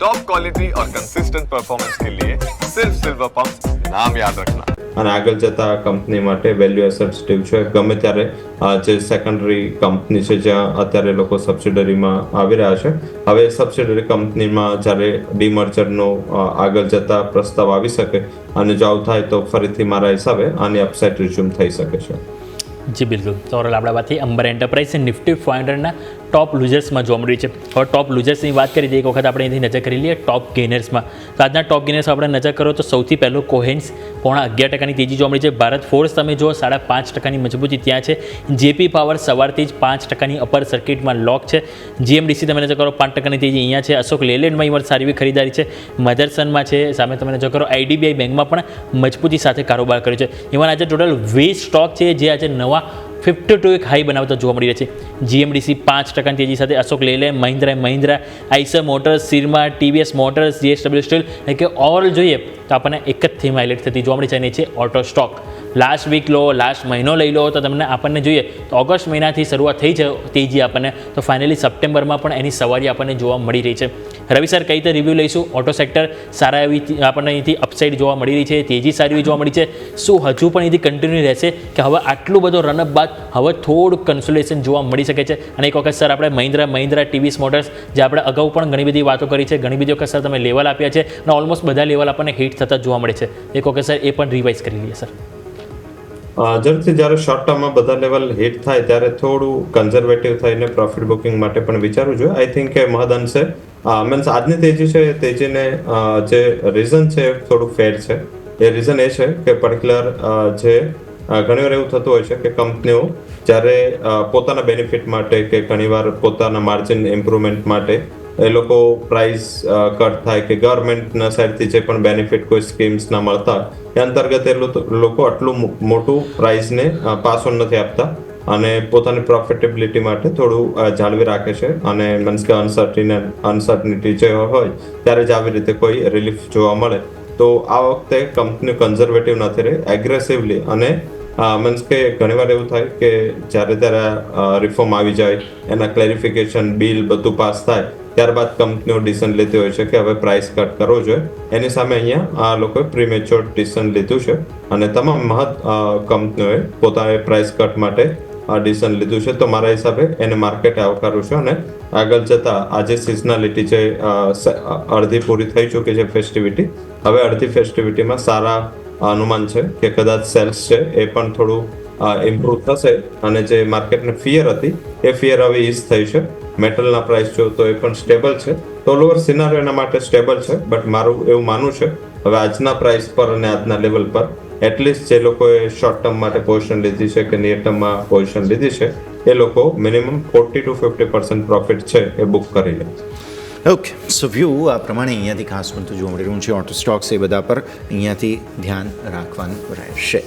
Top quality और consistent performance के लिए सिर्फ सिल्वर पंप नाम याद रखना અને આગળ જતા કંપની માટે વેલ્યુ એસેન્સિટિવ છે ગમે ત્યારે અ, જે સેકન્ડરી કંપની છે જ્યાં અત્યારે લોકો સબસિડરીમાં આવી રહ્યા છે હવે સબસિડરી કંપનીમાં જ્યારે ડીમર્જરનો અ, આગળ જતા પ્રસ્તાવ આવી શકે અને જો આવું થાય તો ફરીથી મારા હિસાબે આની અપસાઇડ રિઝ્યુમ થઈ શકે છે જી બિલકુલ તો ઓવરઓલ આપણા વાતથી અંબર એન્ટરપ્રાઇઝ અને નિફ્ટી ફાઇવ હંડ્રેડના ટોપ લૂઝર્સમાં જોવા મળ્યું છે. હવે ટોપ લૂઝર્સની વાત કરી દઈએ એક વખત આપણે અહીંથી નજર કરી લઈએ ટોપ ગેનર્સમાં તો આજના ટોપ ગેનર્સ આપણે નજર કરો તો સૌથી પહેલો કોહેન્સ પોણા અગિયાર ટકાની તેજી જોવા મળી છે. ભારત ફોર્સ તમે જુઓ, સાડા પાંચ ટકાની મજબૂતી ત્યાં છે. જેપી પાવર સવારથી જ પાંચ ટકાની અપર સર્કિટમાં લોક છે. જીએમડીસી તમે નજર કરો, પાંચ ટકાની તેજી અહીંયા છે. અશોક લેલેન્ડમાં ઈવર સારી એવી ખરીદારી છે. મધરસનમાં છે, સામે તમે નજર કરો આઈડીબીઆઈ બેંકમાં પણ મજબૂતી સાથે કારોબાર કર્યો છે. ઇવન આજે ટોટલ વીસ સ્ટોક છે, જે આજે નવા ફિફ્ટી ટુ એક હાઈ બનાવતા જોવા મળી રહ્યા છે. જીએમડીસી પાંચ ટકાની તેજી સાથે Ashok Leyland Mahindra and Mahindra, Eicher Motors Syrma TVS Motors JSW Steel એટલે કે ઓવરઓલ જોઈએ, તો આપણને એક જ થીમ હાઇલાઇટ થતી જોવા મળી છે અને છે ઓટો સ્ટોક લાસ્ટ વીક લો લાસ્ટ મહિનો લઈ લો, તો તમને આપણને જોઈએ તો ઓગસ્ટ મહિનાથી શરૂઆત થઈ છે તેજી આપણને. તો ફાઇનલી સપ્ટેમ્બરમાં પણ એની સવારી આપણને જોવા મળી રહી છે. રવિ સર, કઈ રીતે રિવ્યૂ લઈશું? ઓટો સેક્ટર સારા એવી આપણને અહીંથી અપસાઇડ જોવા મળી રહી છે, તેજી સારી જોવા મળી છે. શું હજુ પણ અહીંથી કન્ટિન્યુ રહેશે કે હવે આટલું બધો રનઅપ બાદ હવે થોડુંક કન્સોલેશન જોવા મળી શકે છે? અને એક વખત સર, આપણે મહિન્દ્રા મહિન્દ્રા ટીવીસ મોટર્સ જે આપણે અગાઉ પણ ઘણી બધી વાતો કરી છે, ઘણી બધી વખત સર તમે લેવલ આપ્યા છે, અને ઓલમોસ્ટ બધા લેવલ આપણને હિટ થતા જોવા મળે છે. એક વખત સર, એ પણ રિવાઇઝ કરી લઈએ સર. અ, જ્યારે શોર્ટ ટર્મમાં બધા લેવલ હિટ થાય ત્યારે થોડું કન્ઝર્વેટિવ થઈને પ્રોફિટ બુકિંગ માટે પણ વિચારવું જોઈએ આઈ થિંક કે મહદઅંશે મીન્સ આજની તેજી છે તેજીને જે રીઝન છે થોડું ફેર છે. એ રીઝન એ છે કે પર્ટિક્યુલર જે ઘણીવાર એવું થતું હોય છે કે કંપનીઓ જ્યારે પોતાના બેનિફિટ માટે કે ઘણીવાર પોતાના માર્જિન ઇમ્પ્રુવમેન્ટ માટે એ લોકો પ્રાઇસ કટ થાય કે ગવર્મેન્ટના સાઈડથી જે પણ બેનિફિટ કોઈ સ્કીમ્સના મળતા એ અંતર્ગત એ લોકો આટલું મોટું પ્રાઇસને પાસ નથી આપતા અને પોતાની પ્રોફિટેબિલિટી માટે થોડું જાળવી રાખે છે અને મીન્સ કે અનસર્ટિન અનસર્ટનિટી જે હોય ત્યારે જ આવી રીતે કોઈ રિલીફ જોવા મળે. તો આ વખતે કંપની કન્ઝર્વેટિવ નથી રહી એગ્રેસિવલી અને મીન્સ કે ઘણીવાર એવું થાય કે જ્યારે ત્યારે રિફોર્મ આવી જાય, એના ક્લેરિફિકેશન બિલ બધું પાસ થાય ત્યારબાદ કંપનીઓ ડિસિઝન લેતી હોય છે કે હવે પ્રાઇસ કટ કરવો જોઈએ. એની સામે અહીંયા આ લોકોએ પ્રીમેચ્યોર ડિસિઝન લીધું છે અને તમામ મહત કંપનીઓએ પોતાને પ્રાઇસ કટ માટે ડિસિઝન લીધું છે. તો મારા હિસાબે એને માર્કેટે આવકારું છે અને આગળ જતા આજે સિઝનાલિટી છે અડધી પૂરી થઈ ચૂકી છે ફેસ્ટિવિટી હવે અડધી ફેસ્ટિવિટીમાં સારા અનુમાન છે કે કદાચ સેલ્સ છે એ પણ થોડું ઇમ્પ્રુવ થશે અને જે માર્કેટને ફિયર હતી, એ ફિયર હવે ઇઝ થઈ છે. મેટલના પ્રાઇસ જો તો એ પણ સ્ટેબલ છે. તો લોઅર સિનારીઓ એના માટે સ્ટેબલ છે બટ મારું એવું માનવું છે, હવે આજના પ્રાઇસ પર અને આજના લેવલ પર એટલીસ્ટ જે લોકોએ શોર્ટ ટર્મ માટે પોઝિશન લીધી છે કે નિયર ટર્મમાં પોઝિશન લીધી છે, એ લોકો minimum forty to fifty percent profit છે એ બુક કરી લે. ઓકે સો વ્યૂ આ પ્રમાણે અહીંયાથી ખાસ બનતું જોવા મળી રહ્યું છે. ઓટો સ્ટોક્સ એ બધા પર અહીંયાથી ધ્યાન રાખવાનું રહેશે.